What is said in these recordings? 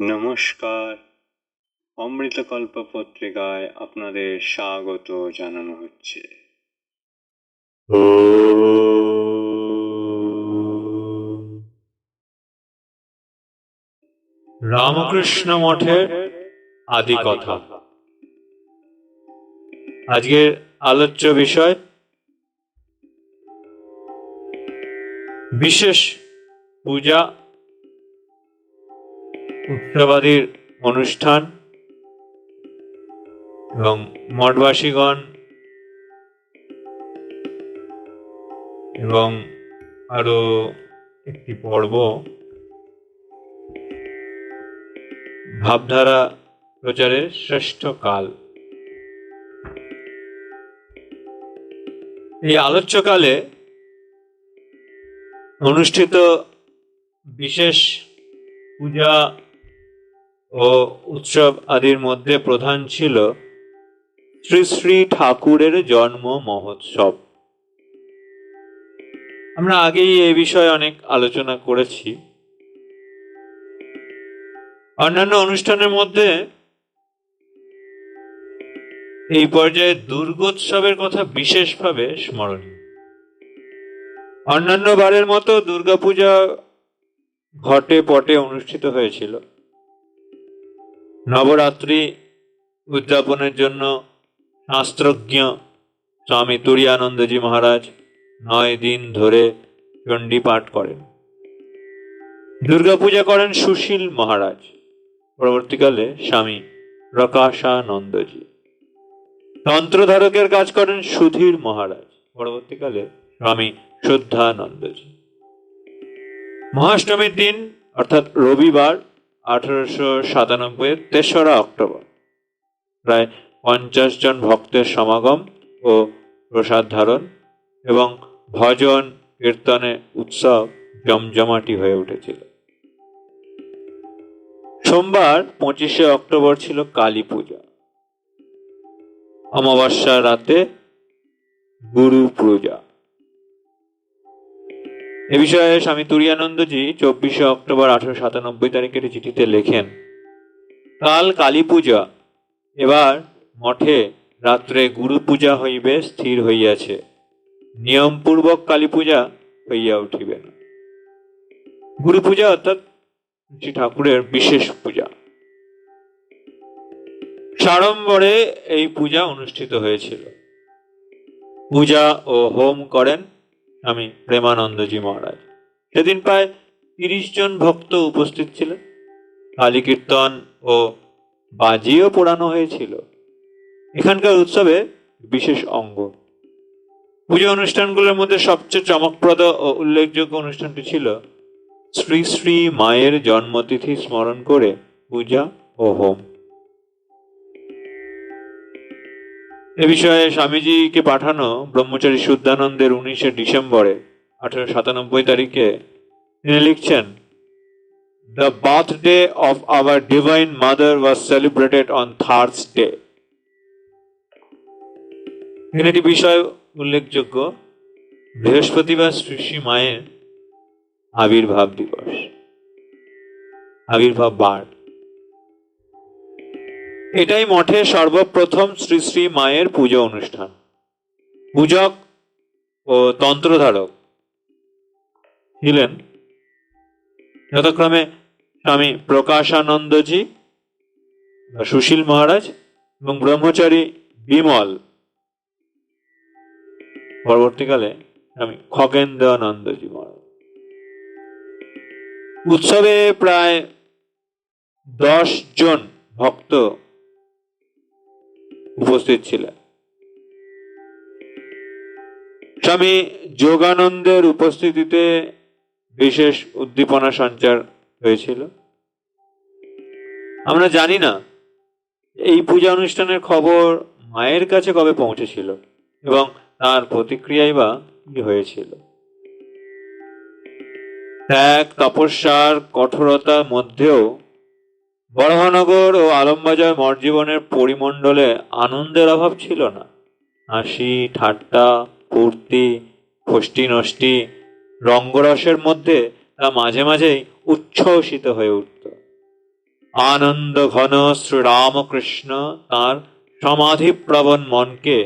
নমস্কার। অমৃতকল্প পত্রিকায় আপনাদের স্বাগত জানানো হচ্ছে। রামকৃষ্ণ মঠের আদি কথা। আজকের আলোচ্য বিষয়, বিশেষ পূজা উৎসবাদীর অনুষ্ঠান এবং মঠবাসীগণ এবং আরও একটি পর্ব ভাবধারা প্রচারের শ্রেষ্ঠ কাল। এই আলোচ্যকালে অনুষ্ঠিত বিশেষ পূজা ও উৎসব আদির মধ্যে প্রধান ছিল শ্রী শ্রী ঠাকুরের জন্ম মহোৎসব। আমরা আগেই এ বিষয়ে অনেক আলোচনা করেছি। অন্যান্য অনুষ্ঠানের মধ্যে এই পর্যায়ে দুর্গোৎসবের কথা বিশেষভাবে স্মরণীয়। অন্যান্য বারের মতো দুর্গাপূজা ঘটে পটে অনুষ্ঠিত হয়েছিল। নবরাত্রি উদযাপনের জন্য শাস্ত্রজ্ঞ স্বামী তুরিয়ানন্দজি মহারাজ নয় দিন ধরে চণ্ডী পাঠ করেন। দুর্গাপূজা করেন সুশীল মহারাজ। পরবর্তীকালে স্বামী প্রকাশানন্দজি। তন্ত্রধারকের কাজ করেন সুধীর মহারাজ। পরবর্তীকালে স্বামী শুদ্ধানন্দজি মহাষ্টমীর দিন, অর্থাৎ রবিবার আঠারোশো সাতানব্বই তেসরা অক্টোবর। প্রায় পঞ্চাশ জন ভক্তের সমাগম ও প্রসাদ ধারণ এবং ভজন কীর্তনে উৎসব জমজমাটি হয়ে উঠেছিল। সোমবার পঁচিশে অক্টোবর ছিল কালী পূজা। অমাবস্যা রাতে গুরু পূজা। এ বিষয়ে স্বামী তুরিয়ানন্দজি চব্বিশে অক্টোবর আঠারো সাতানব্বই তারিখের চিঠিতে লেখেন, কাল কালী পূজা। এবার মঠে রাত্রে গুরু পূজা হইবে, স্থির হইয়াছে। নিয়মপূর্বক কালী পূজা হইয়া উঠিবে না। গুরু পূজা অর্থাৎ শ্রী ঠাকুরের বিশেষ পূজা। সাড়ম্বরে এই পূজা অনুষ্ঠিত হয়েছিল। পূজা ও হোম করেন আমি প্রেমানন্দজি মহারাজ। সেদিন প্রায় তিরিশ জন ভক্ত উপস্থিত ছিলেন। কালী কীর্তন ও বাজিও পোড়ানো হয়েছিল। এখানকার উৎসবে বিশেষ অঙ্গ। পূজা অনুষ্ঠানগুলোর মধ্যে সবচেয়ে চমকপ্রদ ও উল্লেখযোগ্য অনুষ্ঠানটি ছিল শ্রী শ্রী মায়ের জন্মতিথি স্মরণ করে পূজা ও হোম। এ বিষয়ে স্বামীজিকে পাঠানো ব্রহ্মচারী শুদ্ধানন্দের উনিশে ডিসেম্বরে আঠারোশো সাতানব্বই তারিখে তিনি লিখছেন the birthday of our divine mother was celebrated on Thursday এখানে একটি বিষয় উল্লেখযোগ্য, বৃহস্পতিবার শ্রী মায়ের আবির্ভাব দিবস, আবির্ভাব বার এটাই মঠে সর্বপ্রথম শ্রী শ্রী মায়ের পুজো অনুষ্ঠান। পূজক ও তন্ত্রধারক ছিলেন। যথাক্রমে স্বামী প্রকাশানন্দজি, সুশীল মহারাজ এবং ব্রহ্মচারী বিমল। পরবর্তীকালে স্বামী খগেন্দ্রানন্দজি মহারাজ। উৎসবে প্রায় দশ জন ভক্ত উপস্থিত ছিলেন। স্বামী যোগানন্দের উপস্থিতিতে বিশেষ উদ্দীপনা সঞ্চার হয়েছিল। আমরা জানি না, এই পূজা অনুষ্ঠানের খবর মায়ের কাছে কবে পৌঁছেছিল এবং তার প্রতিক্রিয়াই বা কি হয়েছিল। ত্যাগ, তপস্যার কঠোরতার মধ্যেও বড়হানগর ও আলমবাজার মঠ জীবনের পরিমণ্ডলে আনন্দের অভাব ছিল না। হাসি, ঠাট্টা, ফুর্তি ফষ্টি নষ্টি রঙ্গরসের মধ্যে তা মাঝে মাঝেই উচ্ছ্বসিত হয়ে উঠত। আনন্দ ঘন শ্রীরামকৃষ্ণ তাঁর সমাধিপ্রবণ মনকে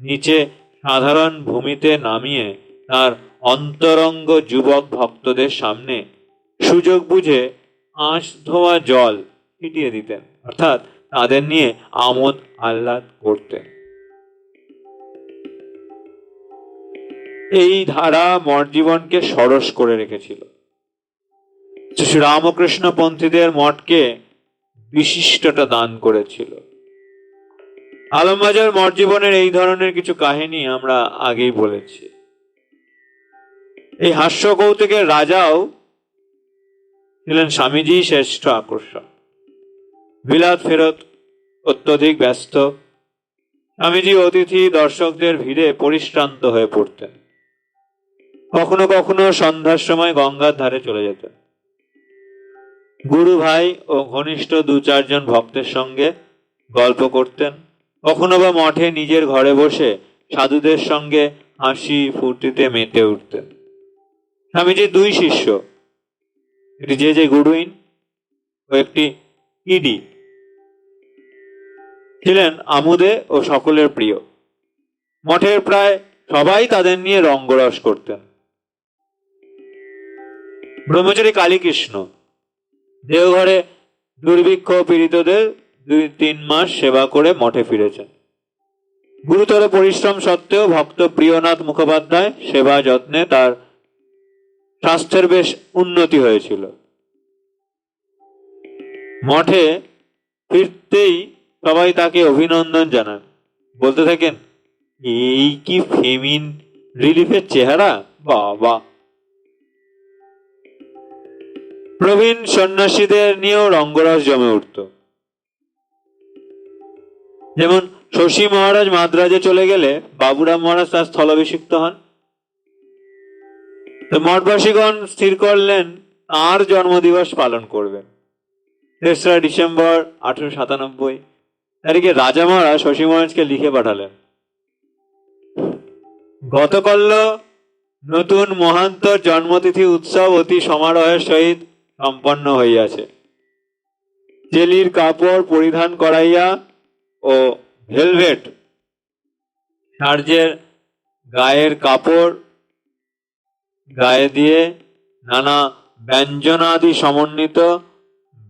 নিচে সাধারণ ভূমিতে নামিয়ে তার অন্তরঙ্গ যুবক ভক্তদের সামনে সুযোগ বুঝে আঁশ ধোয়া জল ছিটিয়ে দিতেন, অর্থাৎ তাদের নিয়ে আমোদ আহ্লাদ করতেন। এই ধারা মঠ জীবনকে সরস করে রেখেছিল। শ্রী রামকৃষ্ণ পন্থীদের মঠকে বিশিষ্টতা দান করেছিল। আলমবাজার মঠ জীবনের এই ধরনের কিছু কাহিনী আমরা আগেই বলেছি। এই হাস্য কৌতুকের রাজাও ছিলেন স্বামীজি শ্রেষ্ঠ আকর্ষণ বিলাত ফেরত অত্যধিক ব্যস্ত। স্বামীজি অতিথি দর্শকদের ভিড়ে পরিশ্রান্ত হয়ে পড়তেন। কখনো কখনো সন্ধ্যার সময় গঙ্গার ধারে চলে যেতেন। গুরু ভাই ও ঘনিষ্ঠ দু চারজন ভক্তের সঙ্গে গল্প করতেন। কখনো বা মঠে নিজের ঘরে বসে সাধুদের সঙ্গে হাসি ফুর্তিতে মেতে উঠতেন। স্বামীজির দুই শিষ্য একটি যে যে গুরুইন ও একটি ইডি। ছিলেন আমুদে ও সকলের প্রিয়। মঠের প্রায় সবাই তাদের নিয়ে রঙ্গরস করতেন। ব্রহ্মচারী কালীকৃষ্ণ, দেওঘরে দুর্ভিক্ষ পীড়িতদের দুই তিন মাস সেবা করে মঠে ফিরেছেন। গুরুতর পরিশ্রম সত্ত্বেও ভক্ত প্রিয়নাথ মুখোপাধ্যায় সেবা যত্নে তার স্বাস্থ্যের বেশ উন্নতি হয়েছিল। মঠে ফিরতেই সবাই তাকে অভিনন্দন জানান। বলতে থাকেন, এই কি ফেমিন রিলিফের চেহারা? বাবা! প্রবীণ সন্ন্যাসীদের নিয়েও রঙ্গরস জমে উঠত। যেমন শশী মহারাজ মাদ্রাজে চলে গেলে বাবুরাম মহারাজ তার স্থলাভিষিক্ত হন। মঠবাসীগণ স্থির করলেন, তাঁর জন্মদিবস পালন করবেন। তেসরা ডিসেম্বর আঠারো সাতানব্বই। তারিখে রাজা মহারাজ শশী মহারাজকে লিখে পাঠালেন। গতকল্য নতুন মহান্তর জন্মতিথি উৎসব অতি সমারোহের সহিত সম্পন্ন হইয়াছে। জেলির কাপড় পরিধান করাইয়া ও ভেলভেট, সার্জের গায়ের কাপড় গায়ে দিয়ে নানা ব্যঞ্জনাদি সমন্বিত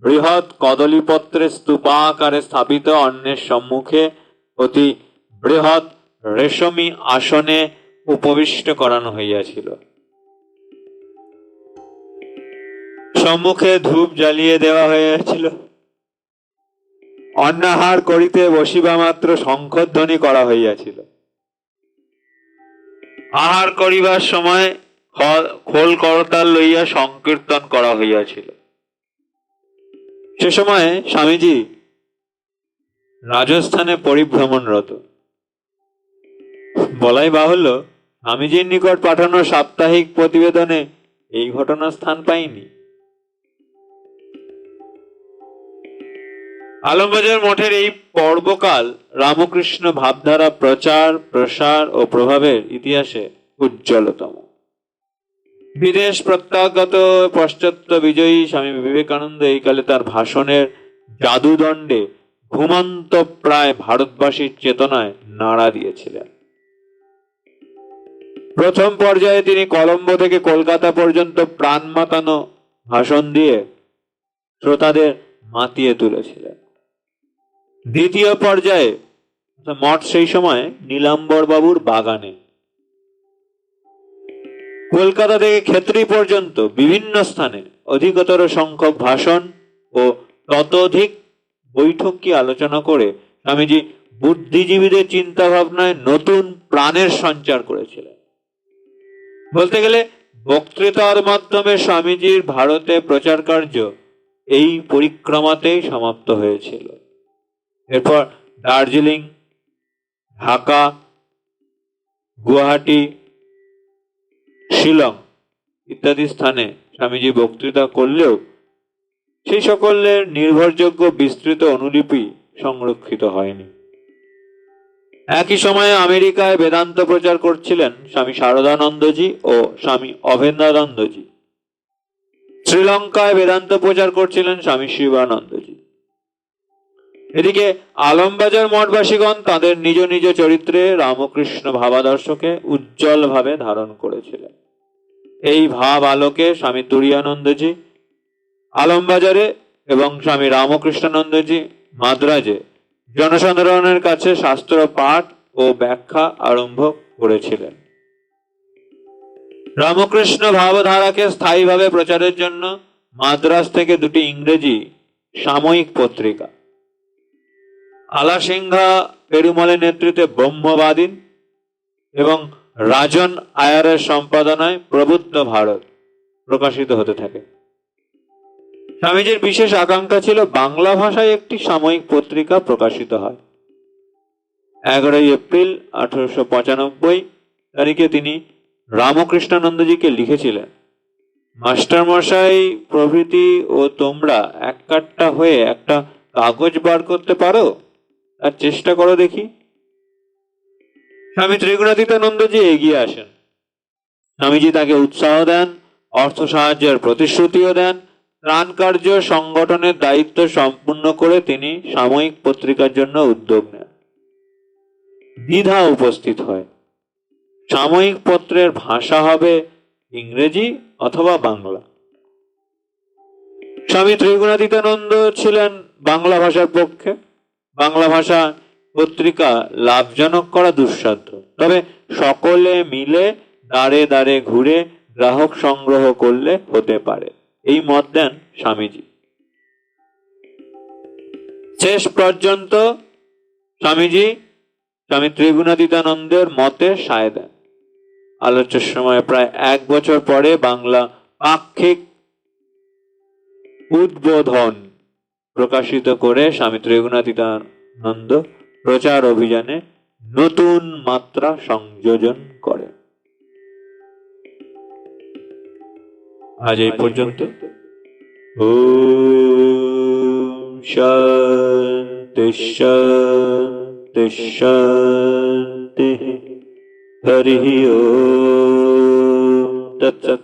বৃহৎ কদলীপত্রে স্তূপাকারে স্থাপিত অন্যের সম্মুখে অতি বৃহৎ রেশমি আসনে উপবিষ্ট করানো হইয়াছিল। সম্মুখে ধূপ জ্বালিয়ে দেওয়া হইয়াছিল। অন্নাহার করিতে বসিবা মাত্র শঙ্খধ্বনি করা হইয়াছিল। আহার করিবার সময় খোল করতাল লইয়া সংকীর্তন করা হইয়াছিল। সে সময় স্বামীজি রাজস্থানে পরিভ্রমণরত। বলাই বাহুল্য, স্বামীজির নিকট পাঠানো সাপ্তাহিক প্রতিবেদনে এই ঘটনা স্থান পায়নি আলমবাজার মঠের এই পর্বকাল রামকৃষ্ণ ভাবধারা প্রচার, প্রসার ও প্রভাবের ইতিহাসে উজ্জ্বলতম। বিদেশ প্রত্যাগত পাশ্চাত্য বিজয়ী স্বামী বিবেকানন্দ এই কালে তার ভাষণের জাদুদণ্ডে ঘুমন্ত প্রায় ভারতবাসীর চেতনায় নাড়া দিয়েছিলেন। প্রথম পর্যায়ে তিনি কলম্বো থেকে কলকাতা পর্যন্ত প্রাণ মাতানো ভাষণ দিয়ে শ্রোতাদের মাতিয়ে তুলেছিলেন। দ্বিতীয় পর্যায়ে মঠ সেই সময় নীলাম্বর বাবুর বাগানে কলকাতা থেকে ক্ষেত্রী পর্যন্ত বিভিন্ন স্থানে অধিকতর সংখ্যক ভাষণ ও ততোধিক বৈঠক কি আলোচনা করে স্বামীজি বুদ্ধিজীবীদের চিন্তা ভাবনায় নতুন প্রাণের সঞ্চার করেছিলেন। বলতে গেলে বক্তৃতার মাধ্যমে স্বামীজির ভারতে প্রচার কার্য এই পরিক্রমাতেই সমাপ্ত হয়েছিল। এরপর দার্জিলিং, ঢাকা, গুয়াহাটি শিলং ইত্যাদি স্থানে স্বামীজি বক্তৃতা করলেও সেই সকলের নির্ভরযোগ্য বিস্তৃত অনুলিপি সংরক্ষিত হয়নি। একই সময়ে আমেরিকায় বেদান্ত প্রচার করছিলেন স্বামী শারদানন্দজি ও স্বামী অভেন্দ্রানন্দজি। শ্রীলঙ্কায় বেদান্ত প্রচার করছিলেন স্বামী শিবানন্দজি। এদিকে আলমবাজার মঠবাসীগণ তাদের নিজ নিজ চরিত্রে রামকৃষ্ণ ভাবাদর্শকে উজ্জ্বলভাবে ধারণ করেছিলেন। এই ভাব আলোকে স্বামী তুরিয়ানন্দজি, আলমবাজারে এবং স্বামী রামকৃষ্ণানন্দজি মাদ্রাজে জনসাধারণের কাছে শাস্ত্র পাঠ ও ব্যাখ্যা আরম্ভ করেছিলেন। রামকৃষ্ণ ভাবধারাকে স্থায়ীভাবে প্রচারের জন্য মাদ্রাজ থেকে দুটি ইংরেজি সাময়িক পত্রিকা আলাসিংহা পেরুমলের নেতৃত্বে ব্রহ্মবাদীন এবং রাজন আয়ারের সম্পাদনায় প্রবুদ্ধ ভারত প্রকাশিত হতে থাকে। স্বামীজির বিশেষ আকাঙ্ক্ষা ছিল বাংলা ভাষায় একটি সাময়িক পত্রিকা প্রকাশিত হয়। এগারোই এপ্রিল আঠারোশো পঁচানব্বই তারিখে তিনি রামকৃষ্ণানন্দজিকে লিখেছিলেন, মাস্টারমশাই, প্রভৃতি ও তোমরা এক কাট্টা হয়ে একটা কাগজ বার করতে পারো? আর চেষ্টা করো দেখি। স্বামী ত্রিগুণাতীতানন্দজি এগিয়ে আসেন। স্বামীজি তাকে উৎসাহ দেন, অর্থ সাহায্যের প্রতিশ্রুতিও দেন, ত্রাণ কার্য সংগঠনের দায়িত্ব সম্পূর্ণ করে তিনি সাময়িক পত্রিকার জন্য উদ্যোগ নেন। দ্বিধা উপস্থিত হয়। সাময়িক পত্রের ভাষা হবে ইংরেজি অথবা বাংলা। স্বামী ত্রিগুণাতীতানন্দ ছিলেন বাংলা ভাষার পক্ষে। বাংলা ভাষা পত্রিকা লাভজনক করা দুঃসাধ্য। তবে সকলে মিলে দাঁড়ে দাঁড়ে ঘুরে গ্রাহক সংগ্রহ করলে হতে পারে। এই মত দেন স্বামীজি। শেষ পর্যন্ত স্বামীজি স্বামী ত্রিগুণাতীতানন্দের মতে সায় দেন। আলোচ্য সময় প্রায় এক বছর পরে বাংলা পাক্ষিক উদ্বোধন প্রকাশিত করে স্বামী ত্রিগুণাতীতানন্দ প্রচার অভিযানে নতুন মাত্রা সংযোজন করে। আজ এই পর্যন্ত। ও শান্তি হরি ওম তৎসৎ